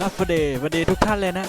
ครับสวัดีสวัสดีทุกท่านเลยนะ